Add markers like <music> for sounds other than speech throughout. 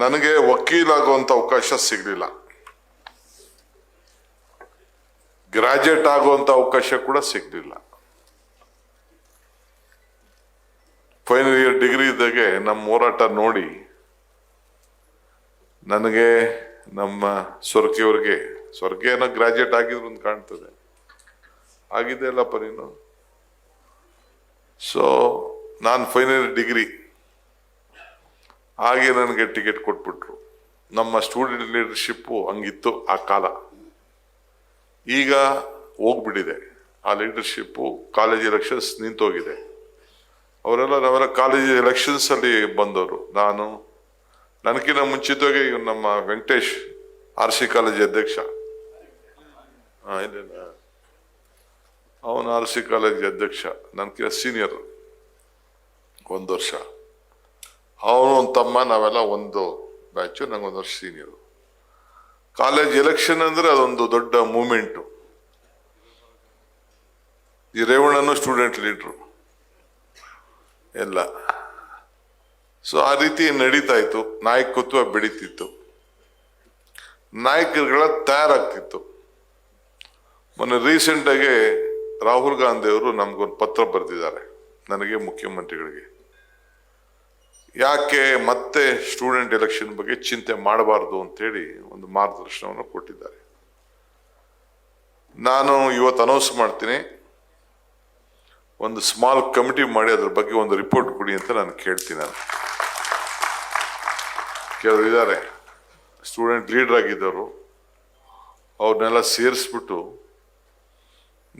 ನನಗೆ ವಕೀಲಾಗುವಂತ ಅವಕಾಶ ಸಿಗಲಿಲ್ಲ. ಗ್ರಾಜುಯೇಟ್ ಆಗುವಂತ ಅವಕಾಶ ಕೂಡ ಸಿಗಲಿಲ್ಲ. ಫೈನಲ್ ಇಯರ್ ಡಿಗ್ರಿ ಇದ್ದಾಗೆ ನಮ್ಮ ಹೋರಾಟ ನೋಡಿ ನನಗೆ ನಮ್ಮ ಸ್ವರ್ಗಿಯವ್ರಿಗೆ ಸ್ವರ್ಗ ಏನೋ ಗ್ರಾಜುಯೇಟ್ ಆಗಿದ್ರು ಅಂತ ಕಾಣ್ತದೆ. ಆಗಿದೆ ಅಲ್ಲಪ್ಪ ನೀನು ಸೊ ನಾನು ಫೈನಲ್ ಇಯರ್ ಡಿಗ್ರಿ ಹಾಗೆ ನನಗೆ ಟಿಕೆಟ್ ಕೊಟ್ಬಿಟ್ರು. ನಮ್ಮ ಸ್ಟೂಡೆಂಟ್ ಲೀಡರ್ಶಿಪ್ಪು ಹಂಗಿತ್ತು ಆ ಕಾಲ. ಈಗ ಹೋಗ್ಬಿಟ್ಟಿದೆ. ಆ ಲೀಡರ್ಶಿಪ್ಪು ಕಾಲೇಜ್ ಎಲೆಕ್ಷನ್ಸ್ ನಿಂತೋಗಿದೆ. ಅವರೆಲ್ಲ ನಾವೆಲ್ಲ ಕಾಲೇಜ್ ಎಲೆಕ್ಷನ್ಸಲ್ಲಿ ಬಂದವರು. ನಾನು ನನಗಿನ್ನ ಮುಂಚಿತವಾಗಿ ನಮ್ಮ ವೆಂಕಟೇಶ್ ಆರ್ ಸಿ ಕಾಲೇಜ್ ಅಧ್ಯಕ್ಷ. ಇಲ್ಲ ಅವನು ಆರ್ ಸಿ ಕಾಲೇಜ್ ಅಧ್ಯಕ್ಷ. ನನಗಿನ್ನ ಸೀನಿಯರ್ ಒಂದು ವರ್ಷ. ಅವನು ತಮ್ಮ ನಾವೆಲ್ಲ ಒಂದು ಬ್ಯಾಚು ನಂಗೊಂದು ವರ್ಷ ಸೀನಿಯರು ಕಾಲೇಜ್ ಎಲೆಕ್ಷನ್ ಅಂದ್ರೆ ಅದೊಂದು ದೊಡ್ಡ ಮೂಮೆಂಟು ಈ ರೇವಣ್ಣನು ಸ್ಟೂಡೆಂಟ್ ಲೀಡ್ರು ಎಲ್ಲ. ಸೊ ಆ ರೀತಿ ನಡೀತಾ ಇತ್ತು. ನಾಯಕತ್ವ ಬೆಳೀತಿತ್ತು. ನಾಯಕರುಗಳ ತಯಾರಾಗ್ತಿತ್ತು. ಮೊನ್ನೆ ರೀಸೆಂಟಾಗಿ ರಾಹುಲ್ ಗಾಂಧಿ ಅವರು ನಮ್ಗೊಂದು ಪತ್ರ ಬರೆದಿದ್ದಾರೆ. ನನಗೆ ಮುಖ್ಯಮಂತ್ರಿಗಳಿಗೆ. ಯಾಕೆ ಮತ್ತೆ ಸ್ಟೂಡೆಂಟ್ ಎಲೆಕ್ಷನ್ ಬಗ್ಗೆ ಚಿಂತೆ ಮಾಡಬಾರ್ದು ಅಂತೇಳಿ ಒಂದು ಮಾರ್ಗದರ್ಶನವನ್ನು ಕೊಟ್ಟಿದ್ದಾರೆ. ನಾನು ಇವತ್ತು ಅನೌನ್ಸ್ ಮಾಡ್ತೀನಿ. ಒಂದು ಸ್ಮಾಲ್ ಕಮಿಟಿ ಮಾಡಿ ಅದ್ರ ಬಗ್ಗೆ ಒಂದು ರಿಪೋರ್ಟ್ ಕೊಡಿ ಅಂತ ನಾನು ಕೇಳ್ತೀನಿ ನಾನು. ಕೆಲವರು ಇದ್ದಾರೆ. ಸ್ಟೂಡೆಂಟ್ ಲೀಡರ್ ಆಗಿದ್ದವರು, ಅವ್ರನ್ನೆಲ್ಲ ಸೇರಿಸ್ಬಿಟ್ಟು,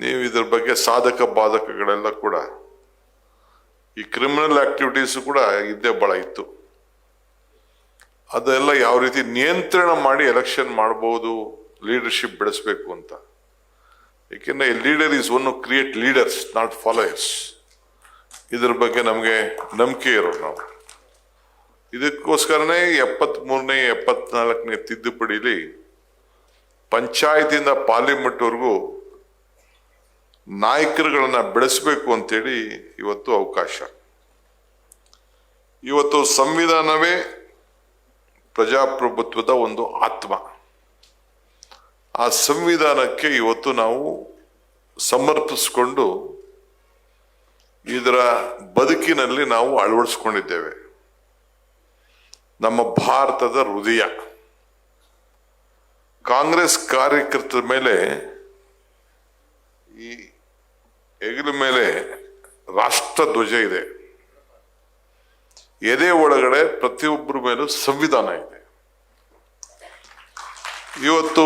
ನೀವು ಇದ್ರ ಬಗ್ಗೆ ಸಾಧಕ ಬಾಧಕಗಳೆಲ್ಲ ಕೂಡ ಈ ಕ್ರಿಮಿನಲ್ ಆಕ್ಟಿವಿಟೀಸ್ ಕೂಡ ಇದ್ದೇ ಬಹಳ ಇತ್ತು. ಅದೆಲ್ಲ ಯಾವ ರೀತಿ ನಿಯಂತ್ರಣ ಮಾಡಿ ಎಲೆಕ್ಷನ್ ಮಾಡಬಹುದು ಲೀಡರ್ಶಿಪ್ ಬೆಳೆಸಬೇಕು ಅಂತ. ಏಕೆಂದ್ರೆ leader is one create leaders not followers ಇದ್ರ ಬಗ್ಗೆ ನಮಗೆ ನಂಬಿಕೆ ಇರೋರು ನಾವು. ಇದಕ್ಕೋಸ್ಕರನೇ ಎಪ್ಪತ್ತ್ ಮೂರನೇ ಎಪ್ಪತ್ನಾಲ್ಕನೇ ತಿದ್ದುಪಡಿಲಿ ಪಂಚಾಯತಿಯಿಂದ ಪಾರ್ಲಿಮೆಂಟ್ವರೆಗೂ ನಾಯಕರುಗಳನ್ನ ಬೆಳೆಸಬೇಕು ಅಂತೇಳಿ ಇವತ್ತು ಅವಕಾಶ. ಇವತ್ತು ಸಂವಿಧಾನವೇ ಪ್ರಜಾಪ್ರಭುತ್ವದ ಒಂದು ಆತ್ಮ. ಆ ಸಂವಿಧಾನಕ್ಕೆ ಇವತ್ತು ನಾವು ಸಮರ್ಪಿಸಿಕೊಂಡು ಇದರ ಬದುಕಿನಲ್ಲಿ ನಾವು ಅಳವಡಿಸ್ಕೊಂಡಿದ್ದೇವೆ. ನಮ್ಮ ಭಾರತದ ಹೃದಯ. ಕಾಂಗ್ರೆಸ್ ಕಾರ್ಯಕರ್ತರ ಮೇಲೆ ಈ ಹೆಗಲ ಮೇಲೆ ರಾಷ್ಟ್ರ ಧ್ವಜ ಇದೆ. ಎದೆ ಒಳಗಡೆ ಪ್ರತಿಯೊಬ್ಬರ ಮೇಲೂ ಸಂವಿಧಾನ ಇದೆ. ಇವತ್ತು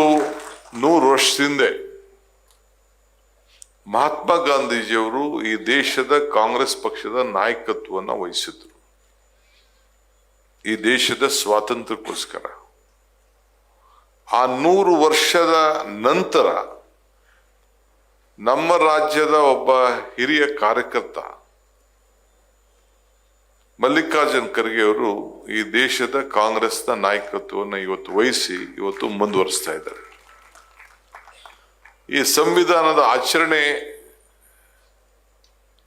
ನೂರು ಹಿಂದೆ ಮಹಾತ್ಮ ಗಾಂಧೀಜಿಯವರು ಈ ದೇಶದ ಕಾಂಗ್ರೆಸ್ ಪಕ್ಷದ ನಾಯಕತ್ವವನ್ನು ವಹಿಸಿದ್ರು. ಈ ದೇಶದ ಸ್ವಾತಂತ್ರ್ಯಕ್ಕೋಸ್ಕರ. ಆ ನೂರು ವರ್ಷದ ನಂತರ ನಮ್ಮ ರಾಜ್ಯದ ಒಬ್ಬ ಹಿರಿಯ ಕಾರ್ಯಕರ್ತ ಮಲ್ಲಿಕಾರ್ಜುನ್ ಖರ್ಗೆ ಅವರು ಈ ದೇಶದ ಕಾಂಗ್ರೆಸ್ನ ನಾಯಕತ್ವವನ್ನು ಇವತ್ತು ವಹಿಸಿ ಇವತ್ತು ಮುಂದುವರಿಸ್ತಾ ಇದ್ದಾರೆ. ಈ ಸಂವಿಧಾನದ ಆಚರಣೆ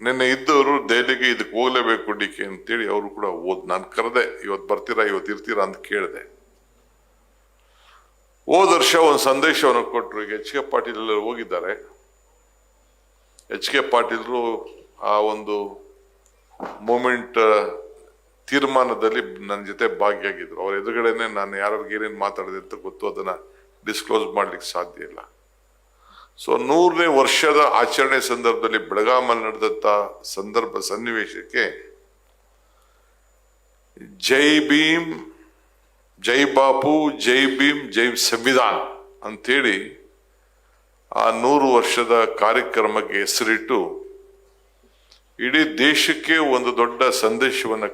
ನಿನ್ನೆ ಇದ್ದವರು ದೆಹಲಿಗೆ ಇದಕ್ಕೆ ಹೋಗಲೇಬೇಕು ಡಿಕೆ ಅಂತೇಳಿ ಅವರು ಕೂಡ ಓದ್, ನಾನು ಕರೆದೆ ಇವತ್ತು ಬರ್ತೀರಾ ಇವತ್ತು ಇರ್ತೀರಾ ಅಂತ ಕೇಳಿದೆ. ಹೋದ ವರ್ಷ ಒಂದು ಸಂದೇಶವನ್ನು ಕೊಟ್ಟರು, ಈಗ ಎಚ್ ಕೆ ಪಾಟೀಲ್ ಹೋಗಿದ್ದಾರೆ. ಎಚ್ ಕೆ ಪಾಟೀಲ್ರು ಆ ಒಂದು ಮೂಮೆಂಟ್ ತೀರ್ಮಾನದಲ್ಲಿ ನನ್ನ ಜೊತೆ ಭಾಗಿಯಾಗಿದ್ರು. ಅವ್ರ ಎದುರುಗಡೆನೆ ನಾನು ಯಾರಿಗೆ ಏನೇನು ಮಾತಾಡಿದೆ ಅಂತ ಗೊತ್ತು, ಅದನ್ನ ಡಿಸ್ಕ್ಲೋಸ್ ಮಾಡ್ಲಿಕ್ಕೆ ಸಾಧ್ಯ ಇಲ್ಲ. ಸೊ ನೂರನೇ ವರ್ಷದ ಆಚರಣೆ ಸಂದರ್ಭದಲ್ಲಿ ಬೆಳಗಾಮಲ್ಲಿ ನಡೆದಂತ ಸಂದರ್ಭ ಸನ್ನಿವೇಶಕ್ಕೆ ಜೈ ಭೀಮ್, ಜೈ ಬಾಪು, ಜೈ ಭೀಮ್, ಜೈ ಸಂವಿಧಾನ್ ಅಂತೇಳಿ ಆ ನೂರು ವರ್ಷದ ಕಾರ್ಯಕ್ರಮಕ್ಕೆ ಹೆಸರಿಟ್ಟು ಇಡೀ ದೇಶಕ್ಕೆ ಒಂದು ದೊಡ್ಡ ಸಂದೇಶವನ್ನು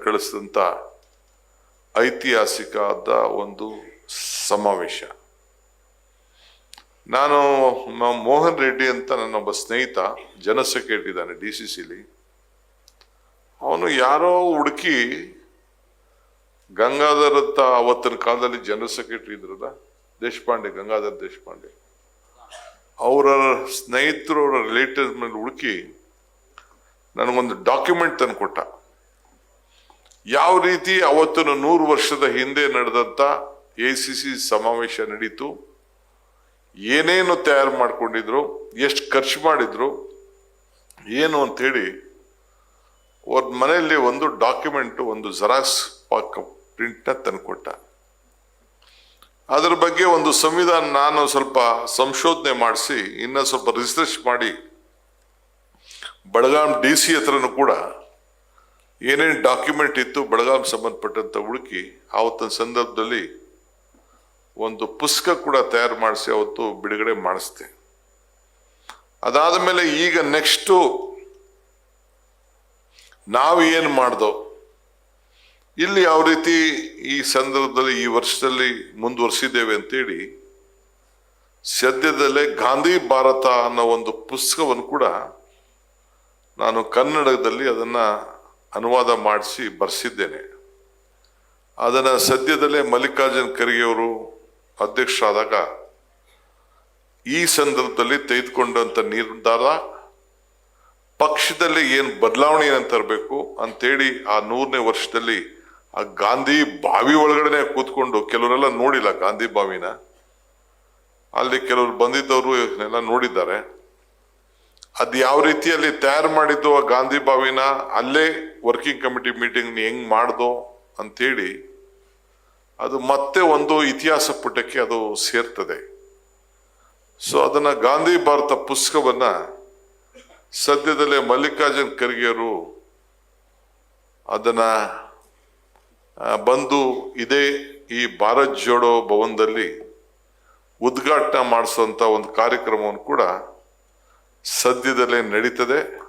ಐತಿಹಾಸಿಕ ಆದ ಒಂದು ಸಮಾವೇಶ. ನಾನು ಮೋಹನ್ ರೆಡ್ಡಿ ಅಂತ ನನ್ನೊಬ್ಬ ಸ್ನೇಹಿತ ಜನ ಸೆಕ್ರೆಟರಿ ಇದ್ದಾನೆ ಡಿ ಸಿ ಸಿಲಿ. ಅವನು ಯಾರೋ ಹುಡುಕಿ ಗಂಗಾಧರ್ ಅಂತ ಅವತ್ತಿನ ಕಾಲದಲ್ಲಿ ಜನರಲ್ ಸೆಕ್ರೆಟರಿ ಇದ್ರಲ್ಲ ದೇಶಪಾಂಡೆ, ಗಂಗಾಧರ್ ದೇಶಪಾಂಡೆ. ಅವರ ಸ್ನೇಹಿತರು, ಅವರ ರಿಲೇಟಿವ್ ಮೇಲೆ ಹುಡುಕಿ ನನಗೊಂದು ಡಾಕ್ಯುಮೆಂಟ್ ತಂದು ಕೊಟ್ಟ. ಯಾವ ರೀತಿ ಅವತ್ತು ನೂರು ವರ್ಷದ ಹಿಂದೆ ನಡೆದಂತ ಎ ಸಿ ಸಿ ಸಮಾವೇಶ ನಡೀತು, ಏನೇನು ತಯಾರು ಮಾಡಿಕೊಂಡಿದ್ರು, ಎಷ್ಟು ಖರ್ಚು ಮಾಡಿದ್ರು, ಏನು ಅಂತೇಳಿ ಅವ್ರ ಮನೆಯಲ್ಲಿ ಒಂದು ಡಾಕ್ಯುಮೆಂಟ್ ಒಂದು ಜೆರಾಕ್ಸ್ ಪ್ರಿಂಟ್ನ ತಂದ್ಕೊಟ್ಟ ಅದರ ಬಗ್ಗೆ ಒಂದು ಸಂವಿಧಾನ ನಾನು ಸ್ವಲ್ಪ ಸಂಶೋಧನೆ ಮಾಡಿಸಿ, ಇನ್ನ ಸ್ವಲ್ಪ ರಿಸರ್ಚ್ ಮಾಡಿ, ಬೆಳಗಾಂ ಡಿ ಸಿ ಹತ್ರನೂ ಕೂಡ ಏನೇನು ಡಾಕ್ಯುಮೆಂಟ್ ಇತ್ತು, ಬೆಳಗಾಂ ಸಂಬಂಧಪಟ್ಟಂತ ಹುಡುಕಿ ಆವತ್ತಿನ ಸಂದರ್ಭದಲ್ಲಿ ಒಂದು ಪುಸ್ತಕ ಕೂಡ ತಯಾರು ಮಾಡಿಸಿ ಅವತ್ತು ಬಿಡುಗಡೆ ಮಾಡಿಸ್ದೆ. ಅದಾದ ಮೇಲೆ ಈಗ ನೆಕ್ಸ್ಟು ನಾವು ಏನು ಮಾಡ್ದೋ ಇಲ್ಲಿ ಯಾವ ರೀತಿ ಈ ಸಂದರ್ಭದಲ್ಲಿ ಈ ವರ್ಷದಲ್ಲಿ ಮುಂದುವರಿಸಿದ್ದೇವೆ ಅಂತೇಳಿ ಸದ್ಯದಲ್ಲೇ ಗಾಂಧಿ ಭಾರತ ಅನ್ನೋ ಒಂದು ಪುಸ್ತಕವನ್ನು ಕೂಡ ನಾನು ಕನ್ನಡದಲ್ಲಿ ಅದನ್ನ ಅನುವಾದ ಮಾಡಿಸಿ ಬರೆಸಿದ್ದೇನೆ. ಅದನ್ನ ಸದ್ಯದಲ್ಲೇ ಮಲ್ಲಿಕಾರ್ಜುನ್ ಖರ್ಗೆ ಅವರು ಅಧ್ಯಕ್ಷರಾದಾಗ ಈ ಸಂದರ್ಭದಲ್ಲಿ ತೆಗೆದುಕೊಂಡಂತ ನಿರ್ಧಾರ, ಪಕ್ಷದಲ್ಲಿ ಏನು ಬದಲಾವಣೆ ಏನಂತರಬೇಕು ಅಂತೇಳಿ ಆ ನೂರನೇ ವರ್ಷದಲ್ಲಿ ಆ ಗಾಂಧಿ ಬಾವಿ ಒಳಗಡೆನೆ ಕೂತ್ಕೊಂಡು ಕೆಲವರೆಲ್ಲ ನೋಡಿಲ್ಲ ಗಾಂಧಿ ಬಾವಿನ. ಅಲ್ಲಿ ಕೆಲವರು ಬಂದಿದ್ದವರು ಎಲ್ಲ ನೋಡಿದ್ದಾರೆ. ಅದು ಯಾವ ರೀತಿಯಲ್ಲಿ ತಯಾರು ಮಾಡಿದ್ದು ಆ ಗಾಂಧಿ ಬಾವಿನ, ಅಲ್ಲೇ ವರ್ಕಿಂಗ್ ಕಮಿಟಿ ಮೀಟಿಂಗ್ ಹೆಂಗ್ ಮಾಡ್ದೋ ಅಂತೇಳಿ ಅದು ಮತ್ತೆ ಒಂದು ಇತಿಹಾಸ ಪುಟಕ್ಕೆ ಅದು ಸೇರ್ತದೆ. ಸೊ ಅದನ್ನ ಗಾಂಧಿ ಭಾರತ ಪುಸ್ತಕವನ್ನ ಸದ್ಯದಲ್ಲೇ ಮಲ್ಲಿಕಾರ್ಜುನ್ ಖರ್ಗೆಯವರು ಅದನ್ನ ಬಂದು ಇದೇ ಈ ಭಾರತ್ ಜೋಡೋ ಭವನದಲ್ಲಿ ಉದ್ಘಾಟನೆ ಮಾಡಿಸುವಂಥ ಒಂದು ಕಾರ್ಯಕ್ರಮವನ್ನು ಕೂಡ ಸದ್ಯದಲ್ಲೇ ನಡೀತದೆ.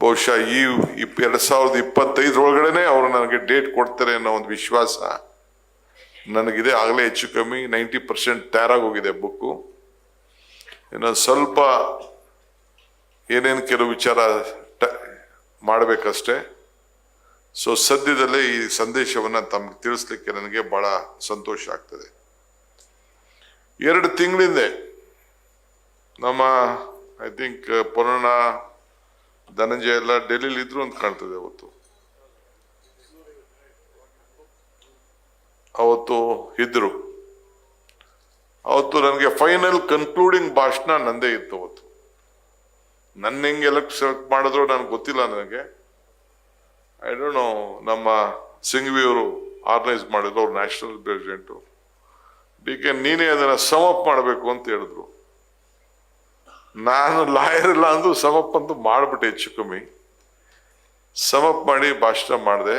ಬಹುಶಃ ಈ ಇಪ್- ಎರಡು ಸಾವಿರದ ಇಪ್ಪತ್ತೈದರೊಳಗಡೆ ಅವರು ನನಗೆ ಡೇಟ್ ಕೊಡ್ತಾರೆ ಅನ್ನೋ ಒಂದು ವಿಶ್ವಾಸ ನನಗಿದೆ. ಆಗಲೇ ಹೆಚ್ಚು ಕಮ್ಮಿ ನೈಂಟಿ ಪರ್ಸೆಂಟ್ ತಯಾರಾಗೋಗಿದೆ ಬುಕ್ಕು. ಇನ್ನು ಸ್ವಲ್ಪ ಏನೇನು ಕೆಲವು ವಿಚಾರ ಟ- ಮಾಡಬೇಕಷ್ಟೇ. ಸೊ ಸದ್ಯದಲ್ಲೇ ಈ ಸಂದೇಶವನ್ನ ತಮ್ಗೆ ತಿಳಿಸ್ಲಿಕ್ಕೆ ನನಗೆ ಬಹಳ ಸಂತೋಷ ಆಗ್ತದೆ. ಎರಡು ತಿಂಗಳಿಂದೆ ನಮ್ಮ ಐ ಥಿಂಕ್ ಪುರಾಣ ಧನಂಜಯ ಎಲ್ಲ ಡೆಲ್ಲಿಲಿ ಇದ್ರು ಅಂತ ಕಾಣ್ತದೆ ಅವತ್ತು. ಅವತ್ತು ಇದ್ರು. ಅವತ್ತು ನನಗೆ ಫೈನಲ್ ಕನ್ಕ್ಲೂಡಿಂಗ್ ಭಾಷಣ ನಂದೇ ಇತ್ತು ಅವತ್ತು. ನನ್ನ ಹೆಂಗೆ ಎಲೆಕ್ಟ್ ಸೆಲೆಕ್ಟ್ ಮಾಡಿದ್ರು ನನಗೆ ಗೊತ್ತಿಲ್ಲ ನನಗೆ. ಐ ಡೋಂಟ್ ನೋ ನಮ್ಮ ಸಿಂಘ್ವಿ ಅವರು ಆರ್ಗನೈಸ್ ಮಾಡಿದ್ರು, ಅವ್ರು ನ್ಯಾಷನಲ್ ಪ್ರೆಸಿಡೆಂಟು ಡಿ ಕೆ ನೀನೇ ಅದನ್ನು ಸಮಪ್ ಮಾಡಬೇಕು ಅಂತ ಹೇಳಿದ್ರು. ನಾನು ಲಾಯರ್ ಇಲ್ಲ ಅಂದು ಸಮಪ್ ಅಂತ ಮಾಡಿಬಿಟ್ಟೆ ಹೆಚ್ಚು ಕಮ್ಮಿ. ಸಮಪ್ ಮಾಡಿ ಭಾಷಣ ಮಾಡಿದೆ.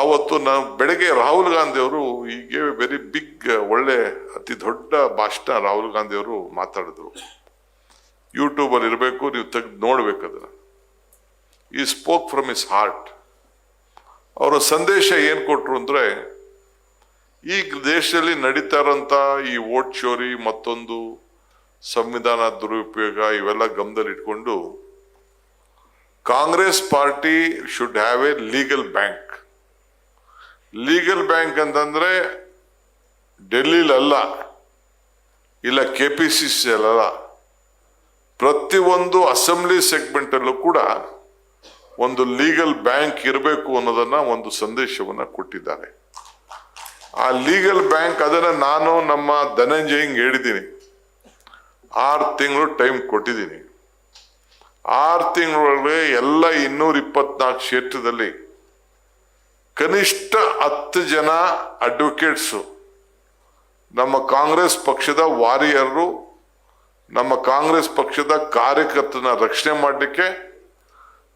ಆವತ್ತು ನಾನು ಬೆಳಗ್ಗೆ ರಾಹುಲ್ ಗಾಂಧಿ ಅವರು ಈಗ ವೆರಿ ಬಿಗ್ ಒಳ್ಳೆ, ಅತಿ ದೊಡ್ಡ ಭಾಷಣ ರಾಹುಲ್ ಗಾಂಧಿ ಅವರು ಮಾತಾಡಿದ್ರು. ಯೂಟ್ಯೂಬಲ್ಲಿ ಇರಬೇಕು, ನೀವು ತೆಗೆದು ನೋಡ್ಬೇಕು ಅದನ್ನ. ಈ ಸ್ಪೋಕ್ ಫ್ರಮ್ ಇಸ್ ಹಾರ್ಟ್ ಅವರ ಸಂದೇಶ ಏನು ಕೊಟ್ಟರು ಅಂದರೆ, ಈ ದೇಶದಲ್ಲಿ ನಡೀತಾ ಇರೋಂಥ ಈ ಓಟ್ ಚೋರಿ ಮತ್ತೊಂದು ಸಂವಿಧಾನ ದುರುಪಯೋಗ ಇವೆಲ್ಲ ಗಮನದಲ್ಲಿ ಇಟ್ಕೊಂಡು, Congress party should have a legal bank legal bank ಅಂತಂದರೆ ಡೆಲ್ಲಿಲಲ್ಲ ಇಲ್ಲ ಕೆ ಪಿ ಸಿ ಸಿ ಅಲ್ಲ, ಪ್ರತಿಯೊಂದು ಅಸೆಂಬ್ಲಿ ಸೆಗ್ಮೆಂಟಲ್ಲೂ ಕೂಡ ಒಂದು ಲೀಗಲ್ ಬ್ಯಾಂಕ್ ಇರಬೇಕು ಅನ್ನೋದನ್ನ ಒಂದು ಸಂದೇಶವನ್ನ ಕೊಟ್ಟಿದ್ದಾರೆ. ಆ ಲೀಗಲ್ ಬ್ಯಾಂಕ್ ಅದನ್ನ ನಾನು ನಮ್ಮ ಧನಂಜಯಂಗ್ ಹೇಳಿದ್ದೀನಿ. ಆರು ತಿಂಗಳು ಟೈಮ್ ಕೊಟ್ಟಿದ್ದೀನಿ. ಆರು ತಿಂಗಳೊಳಗೆ ಎಲ್ಲ ಇನ್ನೂರ ಇಪ್ಪತ್ನಾಲ್ಕು ಕ್ಷೇತ್ರದಲ್ಲಿ ಕನಿಷ್ಠ ಹತ್ತು ಜನ ಅಡ್ವೊಕೇಟ್ಸು ನಮ್ಮ ಕಾಂಗ್ರೆಸ್ ಪಕ್ಷದ ವಾರಿಯರು ನಮ್ಮ ಕಾಂಗ್ರೆಸ್ ಪಕ್ಷದ ಕಾರ್ಯಕರ್ತನ ರಕ್ಷಣೆ ಮಾಡಲಿಕ್ಕೆ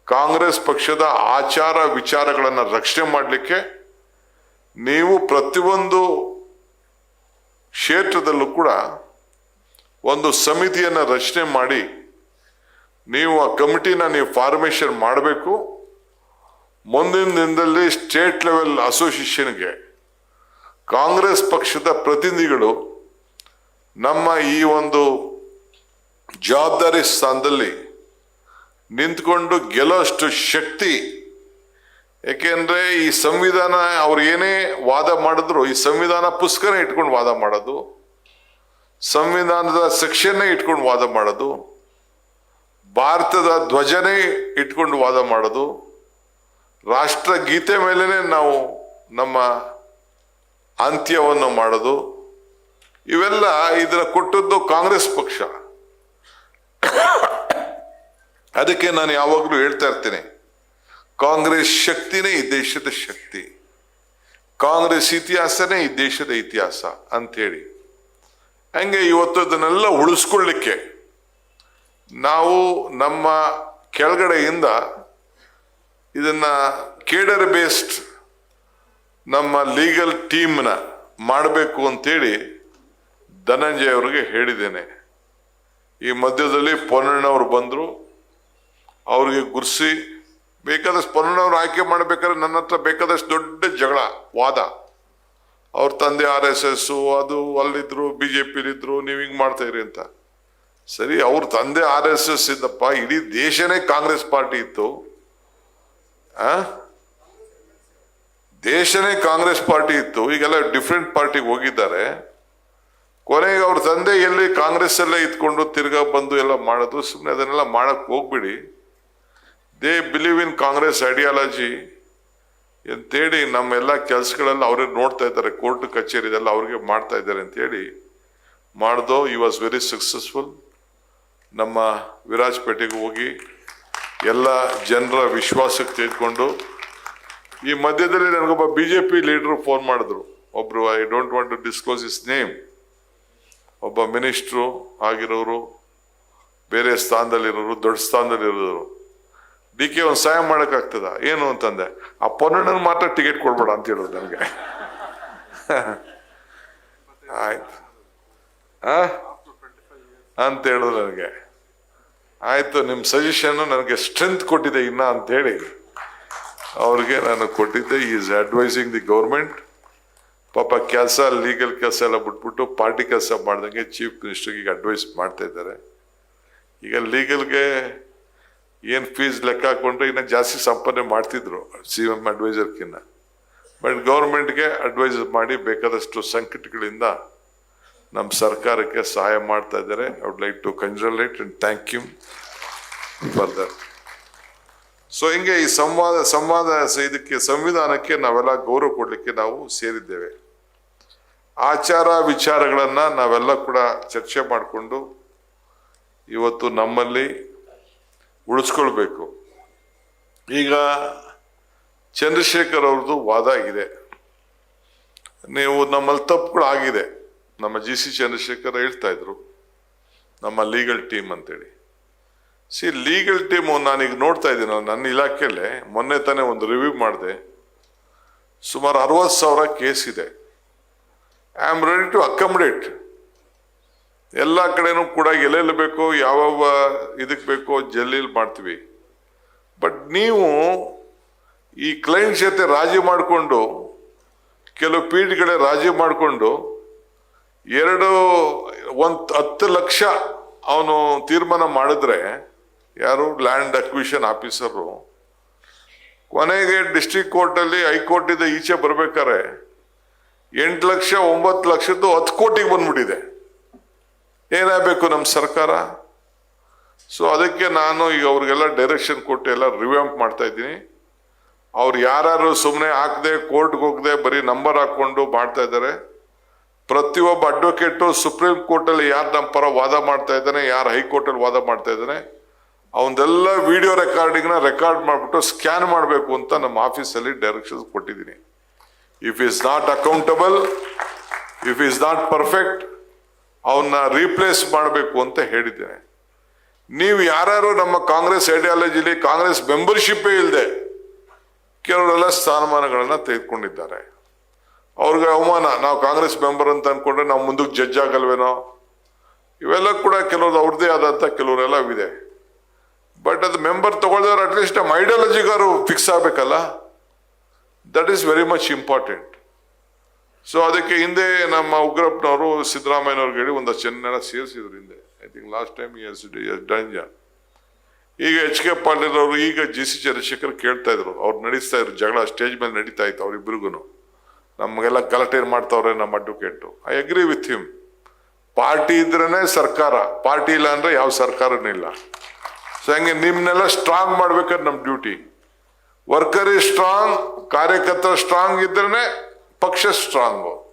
ಕಾಂಗ್ರೆಸ್ ಪಕ್ಷದ ಆಚಾರ ವಿಚಾರಗಳನ್ನು ರಕ್ಷಣೆ ಮಾಡಲಿಕ್ಕೆ ನೀವು ಪ್ರತಿಯೊಂದು ಕ್ಷೇತ್ರದಲ್ಲೂ ಕೂಡ ಒಂದು ಸಮಿತಿಯನ್ನು ರಚನೆ ಮಾಡಿ ನೀವು ಆ ಕಮಿಟಿನ ನೀವು ಫಾರ್ಮೇಷನ್ ಮಾಡಬೇಕು. ಮುಂದಿನ ದಿನದಲ್ಲಿ ಸ್ಟೇಟ್ ಲೆವೆಲ್ ಅಸೋಸಿಯೇಷನ್ಗೆ ಕಾಂಗ್ರೆಸ್ ಪಕ್ಷದ ಪ್ರತಿನಿಧಿಗಳು ನಮ್ಮ ಈ ಒಂದು ಜವಾಬ್ದಾರಿ ಸ್ಥಾನದಲ್ಲಿ ನಿಂತ್ಕೊಂಡು ಗೆಲ್ಲೋಷ್ಟು ಶಕ್ತಿ. ಯಾಕೆಂದ್ರೆ ಈ ಸಂವಿಧಾನ ಅವ್ರು ಏನೇ ವಾದ ಮಾಡಿದ್ರು, ಈ ಸಂವಿಧಾನ ಪುಸ್ತಕನೇ ಇಟ್ಕೊಂಡು ವಾದ ಮಾಡೋದು, ಸಂವಿಧಾನದ ಸೆಕ್ಷನ್ನೇ ಇಟ್ಕೊಂಡು ವಾದ ಮಾಡೋದು, ಭಾರತದ ಧ್ವಜನೇ ಇಟ್ಕೊಂಡು ವಾದ ಮಾಡೋದು ರಾಷ್ಟ್ರಗೀತೆ ಮೇಲೇನೆ ನಾವು ನಮ್ಮ ಅಂತ್ಯವನ್ನು ಮಾಡೋದು, ಇವೆಲ್ಲ ಇದರ ಕೊಟ್ಟದ್ದು ಕಾಂಗ್ರೆಸ್ ಪಕ್ಷ. ಅದಕ್ಕೆ ನಾನು ಯಾವಾಗಲೂ ಹೇಳ್ತಾ ಇರ್ತೇನೆ. ಕಾಂಗ್ರೆಸ್ ಶಕ್ತಿನೇ ಈ ದೇಶದ ಶಕ್ತಿ. ಕಾಂಗ್ರೆಸ್ ಇತಿಹಾಸನೇ ಈ ದೇಶದ ಇತಿಹಾಸ ಅಂಥೇಳಿ. ಹಂಗೆ ಇವತ್ತು ಅದನ್ನೆಲ್ಲ ಉಳಿಸ್ಕೊಳ್ಳಿಕ್ಕೆ ನಾವು ನಮ್ಮ ಕೆಳಗಡೆಯಿಂದ ಇದನ್ನ ಕೇಡರ್ ಬೇಸ್ಡ್ ನಮ್ಮ ಲೀಗಲ್ ಟೀಮ್ನ ಮಾಡಬೇಕು ಅಂತೇಳಿ ಧನಂಜಯ ಅವರಿಗೆ ಹೇಳಿದ್ದೇನೆ. ಈ ಮಧ್ಯದಲ್ಲಿ ಪೊನ್ನಣ್ಣವ್ರು ಬಂದರು. ಅವ್ರಿಗೆ ಗುರ್ಸಿ ಬೇಕಾದಷ್ಟು ಪೊನ್ನಣ್ಣವ್ರು ಆಯ್ಕೆ ಮಾಡ್ಬೇಕಾದ್ರೆ ನನ್ನ ಹತ್ರ ಬೇಕಾದಷ್ಟು ದೊಡ್ಡ ಜಗಳ, ವಾದ. ಅವ್ರ ತಂದೆ ಆರ್ ಎಸ್ ಎಸ್, ಅದು ಅಲ್ಲಿದ್ರು, ಬಿ ಜೆ ಪಿಲಿದ್ರು, ನೀವು ಹಿಂಗೆ ಮಾಡ್ತಾ ಇರಿ ಅಂತ. ಸರಿ, ಅವ್ರ ತಂದೆ ಆರ್ ಎಸ್ ಎಸ್ ಇದ್ದಪ್ಪ, ಇಡೀ ದೇಶನೇ ಕಾಂಗ್ರೆಸ್ ಪಾರ್ಟಿ ಇತ್ತು. ಆ? ದೇಶನೇ ಕಾಂಗ್ರೆಸ್ ಪಾರ್ಟಿ ಇತ್ತು, ಈಗೆಲ್ಲ ಡಿಫ್ರೆಂಟ್ ಪಾರ್ಟಿಗೆ ಹೋಗಿದ್ದಾರೆ. ಕೊನೆಗೆ ಅವ್ರ ತಂದೆ ಎಲ್ಲಿ ಕಾಂಗ್ರೆಸ್ ಅಲ್ಲೇ ಇದ್ಕೊಂಡು ತಿರ್ಗಾ ಬಂದು ಎಲ್ಲ ಮಾಡೋದು ಸುಮ್ಮನೆ ಅದನ್ನೆಲ್ಲ ಮಾಡಕ್ ಹೋಗ್ಬಿಡಿ. They believe in Congress ideology ಅಂತೇಳಿ ನಮ್ಮೆಲ್ಲ ಕೆಲಸಗಳೆಲ್ಲ ಅವ್ರಿಗೆ ನೋಡ್ತಾ ಇದ್ದಾರೆ, ಕೋರ್ಟ್ ಕಚೇರಿದೆಲ್ಲ ಅವ್ರಿಗೆ ಮಾಡ್ತಾ ಇದ್ದಾರೆ ಅಂತೇಳಿ ಮಾಡ್ದೋ ಈ ವಾಸ್ ವೆರಿ ಸಕ್ಸಸ್ಫುಲ್ ನಮ್ಮ ವಿರಾಜಪೇಟೆಗೆ ಹೋಗಿ ಎಲ್ಲ ಜನರ ವಿಶ್ವಾಸಕ್ಕೆ ತೆಗೆದುಕೊಂಡು, ಈ ಮಧ್ಯದಲ್ಲಿ ನನಗೊಬ್ಬ B J P leader phone ಮಾಡಿದ್ರು. ಒಬ್ರು I don't want to disclose his name ಒಬ್ಬ ಮಿನಿಸ್ಟ್ರು ಆಗಿರೋರು, ಬೇರೆ ಸ್ಥಾನದಲ್ಲಿರೋರು, ದೊಡ್ಡ ಸ್ಥಾನದಲ್ಲಿರೋರು. ಡಿ ಕೆ ಒಂದು ಸಹಾಯ ಮಾಡೋಕ್ಕಾಗ್ತದ? ಏನು ಅಂತಂದೆ? ಆ ಪೊನ್ನಣ್ಣನ ಮಾತ್ರ ಟಿಕೆಟ್ ಕೊಡ್ಬೇಡ ಅಂತ ಹೇಳೋದು ನನಗೆ. <laughs> ಆಯ್ತು? ಅಂತ ಹೇಳೋದು ನನಗೆ. ಆಯ್ತು ನಿಮ್ಮ ಸಜೆಷನ್ ನನಗೆ ಸ್ಟ್ರೆಂತ್ ಕೊಟ್ಟಿದೆ ಇನ್ನ ಅಂತ ಹೇಳಿ. ಅವ್ರಿಗೆ ನಾನು ಕೊಟ್ಟಿದ್ದೆ ಈಸ್ ಅಡ್ವೈಸಿಂಗ್ ದಿ ಗೌರ್ಮೆಂಟ್ ಪಾಪ ಕೆಲಸ ಲೀಗಲ್ ಕೆಲಸ ಎಲ್ಲ ಬಿಟ್ಬಿಟ್ಟು ಪಾರ್ಟಿ ಕೆಲಸ ಮಾಡ್ದಂಗೆ ಚೀಫ್ ಮಿನಿಸ್ಟರ್ಗೆ ಈಗ ಅಡ್ವೈಸ್ ಮಾಡ್ತಾ ಇದ್ದಾರೆ. ಈಗ ಲೀಗಲ್ಗೆ ಏನು ಫೀಸ್ ಲೆಕ್ಕ ಹಾಕೊಂಡ್ರೆ ಇನ್ನ ಜಾಸ್ತಿ ಸಂಪಾದನೆ ಮಾಡ್ತಿದ್ರು ಸಿ ಅಡ್ವೈಸರ್ ಅಡ್ವೈಸರ್ಕಿನ್ನ ಬಟ್ ಗೌರ್ಮೆಂಟ್ಗೆ ಅಡ್ವೈಸ್ ಮಾಡಿ ಬೇಕಾದಷ್ಟು ಸಂಕಟಗಳಿಂದ ನಮ್ಮ ಸರ್ಕಾರಕ್ಕೆ ಸಹಾಯ ಮಾಡ್ತಾ ಇದ್ದಾರೆ. I would like to congratulate and thank you for that so ಹಿಂಗೆ ಈ ಸಂವಾದ ಸಂವಾದ ಇದಕ್ಕೆ, ಸಂವಿಧಾನಕ್ಕೆ ನಾವೆಲ್ಲ ಗೌರವ ಕೊಡಲಿಕ್ಕೆ ನಾವು ಸೇರಿದ್ದೇವೆ. ಆಚಾರ ವಿಚಾರಗಳನ್ನು ನಾವೆಲ್ಲ ಕೂಡ ಚರ್ಚೆ ಮಾಡಿಕೊಂಡು ಇವತ್ತು ನಮ್ಮಲ್ಲಿ ಉಳಿಸ್ಕೊಳ್ಬೇಕು. ಈಗ ಚಂದ್ರಶೇಖರ್ ಅವ್ರದ್ದು ವಾದ ಆಗಿದೆ. ನೀವು ನಮ್ಮಲ್ಲಿ ತಪ್ಪುಗಳು ಆಗಿದೆ ನಮ್ಮ ಜಿ ಸಿ ಚಂದ್ರಶೇಖರ್ ಹೇಳ್ತಾ ಇದ್ರು, ನಮ್ಮ ಲೀಗಲ್ ಟೀಮ್ ಅಂತೇಳಿ. ಸಿ, ಲೀಗಲ್ ಟೀಮು ನಾನೀಗ ನೋಡ್ತಾ ಇದ್ದೀನಿ ನನ್ನ ಇಲಾಖೆಯಲ್ಲೇ ಮೊನ್ನೆ ತಾನೇ ಒಂದು ರಿವ್ಯೂ ಮಾಡಿದೆ. ಸುಮಾರು ಅರವತ್ತು ಸಾವಿರ ಕೇಸ್ ಇದೆ. I am ready to accommodate ಎಲ್ಲ ಕಡೆನೂ ಕೂಡ ಎಲ್ಲೆಲ್ಲಿ ಬೇಕೋ ಯಾವ್ಯಾವ ಇದಕ್ಕೆ ಬೇಕೋ ಜಲ್ಲಿಲ್ ಮಾಡ್ತೀವಿ. ಬಟ್ ನೀವು ಈ ಕ್ಲೈಂಟ್ ಜೊತೆ ರಾಜಿ ಮಾಡಿಕೊಂಡು, ಕೆಲವು ಪೀಠಗಳೇ ರಾಜಿ ಮಾಡಿಕೊಂಡು, ಎರಡು, ಒಂದು ಹತ್ತು ಲಕ್ಷ ಅವನು ತೀರ್ಮಾನ ಮಾಡಿದ್ರೆ, ಯಾರು? ಲ್ಯಾಂಡ್ ಅಕ್ವಿಷನ್ ಆಫೀಸರು ಕೊನೆಗೆ ಡಿಸ್ಟ್ರಿಕ್ಟ್ ಕೋರ್ಟಲ್ಲಿ ಹೈಕೋರ್ಟಿಂದ ಈಚೆ ಬರಬೇಕಾರೆ ಎಂಟು ಲಕ್ಷ ಒಂಬತ್ತು ಲಕ್ಷದ್ದು ಹತ್ತು ಕೋಟಿಗೆ ಬಂದ್ಬಿಟ್ಟಿದೆ. ಏನಾಗಬೇಕು ನಮ್ಮ ಸರ್ಕಾರ? ಸೊ ಅದಕ್ಕೆ ನಾನು ಈಗ ಅವ್ರಿಗೆಲ್ಲ ಡೈರೆಕ್ಷನ್ ಕೊಟ್ಟು ಎಲ್ಲ ರಿವ್ಯಾಂಪ್ ಮಾಡ್ತಾ ಇದ್ದೀನಿ. ಅವ್ರು ಯಾರು ಸುಮ್ಮನೆ ಹಾಕದೆ ಕೋರ್ಟ್ಗೆ ಹೋಗದೆ, ಬರೀ ನಂಬರ್ ಹಾಕೊಂಡು ಮಾಡ್ತಾ ಇದ್ದಾರೆ. ಪ್ರತಿಯೊಬ್ಬ ಅಡ್ವೊಕೇಟು ಸುಪ್ರೀಂ ಕೋರ್ಟಲ್ಲಿ ಯಾರು ನಮ್ಮ ಪರ ವಾದ ಮಾಡ್ತಾ ಇದ್ದಾನೆ, ಯಾರು ಹೈಕೋರ್ಟಲ್ಲಿ ವಾದ ಮಾಡ್ತಾ ಇದ್ದಾನೆ, ಅವನ್ನೆಲ್ಲ ವಿಡಿಯೋ ರೆಕಾರ್ಡಿಂಗ್ನ ರೆಕಾರ್ಡ್ ಮಾಡಿಬಿಟ್ಟು ಸ್ಕ್ಯಾನ್ ಮಾಡಬೇಕು ಅಂತ ನಮ್ಮ ಆಫೀಸಲ್ಲಿ ಡೈರೆಕ್ಷನ್ಸ್ ಕೊಟ್ಟಿದ್ದೀನಿ. If is not accountable if is not perfect ಅವನ್ನ ರೀಪ್ಲೇಸ್ ಮಾಡಬೇಕು ಅಂತ ಹೇಳಿದ್ದೇನೆ. ನೀವು ಯಾರು ನಮ್ಮ ಕಾಂಗ್ರೆಸ್ ಐಡಿಯಾಲಜಿಲಿ ಕಾಂಗ್ರೆಸ್ ಮೆಂಬರ್ಶಿಪ್ಪೇ ಇಲ್ಲದೆ ಕೆಲವರೆಲ್ಲ ಸ್ಥಾನಮಾನಗಳನ್ನ ತೆಗೆದುಕೊಂಡಿದ್ದಾರೆ. ಅವ್ರಿಗೆ ಅವಮಾನ, ನಾವು ಕಾಂಗ್ರೆಸ್ ಮೆಂಬರ್ ಅಂತ ಅನ್ಕೊಂಡ್ರೆ ನಾವು ಮುಂದಕ್ಕೆ ಜಡ್ಜ್ ಆಗಲ್ವೇನೋ? ಇವೆಲ್ಲ ಕೂಡ ಕೆಲವ್ರು ಅವ್ರದ್ದೇ ಆದಂತ ಕೆಲವರೆಲ್ಲ ಇದೆ. ಬಟ್ ಅದು ಮೆಂಬರ್ ತಗೊಳ್ದವ್ರು ಅಟ್ಲೀಸ್ಟ್ ನಮ್ಮ ಐಡಿಯಾಲಜಿಗಾರು ಫಿಕ್ಸ್ ಆಗ್ಬೇಕಲ್ಲ? That is very much important so ಅದಕ್ಕೆ ಹಿಂದೆ ನಮ್ಮ ಉಗ್ರಪ್ಪನವರು ಸಿದ್ದರಾಮಯ್ಯನವ್ರಿಗೆ ಹೇಳಿ ಒಂದು ಚೆನ್ನೆಲ್ಲ ಸೇರಿಸಿದ್ರು ಹಿಂದೆ. I think last time S ಡಂಜ ಈಗ ಎಚ್ ಕೆ ಪಾಟೀಲ್ ಅವರು, ಈಗ ಜಿ ಸಿ ಚಂದ್ರಶೇಖರ್ ಕೇಳ್ತಾ ಇದ್ರು. ಅವ್ರು ನಡೆಸ್ತಾ ಇದ್ರು. ಜಗಳ ಸ್ಟೇಜ್ ಮೇಲೆ ನಡೀತಾ ಇತ್ತು ಅವ್ರಿಬ್ರಿಗೂ ನಮಗೆಲ್ಲ ಗಲಾಟೆ ಮಾಡ್ತಾವ್ರೆ ನಮ್ಮ advocate. I agree with him party ಇದ್ರೇನೆ ಸರ್ಕಾರ. ಪಾರ್ಟಿ ಇಲ್ಲ ಅಂದರೆ ಯಾವ ಸರ್ಕಾರನೂ ಇಲ್ಲ. ಸೊ ಹಂಗೆ ನಿಮ್ಮನ್ನೆಲ್ಲ ಸ್ಟ್ರಾಂಗ್ ಮಾಡ್ಬೇಕಾದ್ರೆ ನಮ್ಮ ಡ್ಯೂಟಿ ವರ್ಕರ್ ಇಸ್ ಸ್ಟ್ರಾಂಗ್ ಕಾರ್ಯಕರ್ತ ಸ್ಟ್ರಾಂಗ್ ಇದ್ರೇನೆ ಪಕ್ಷ ಸ್ಟ್ರಾಂಗು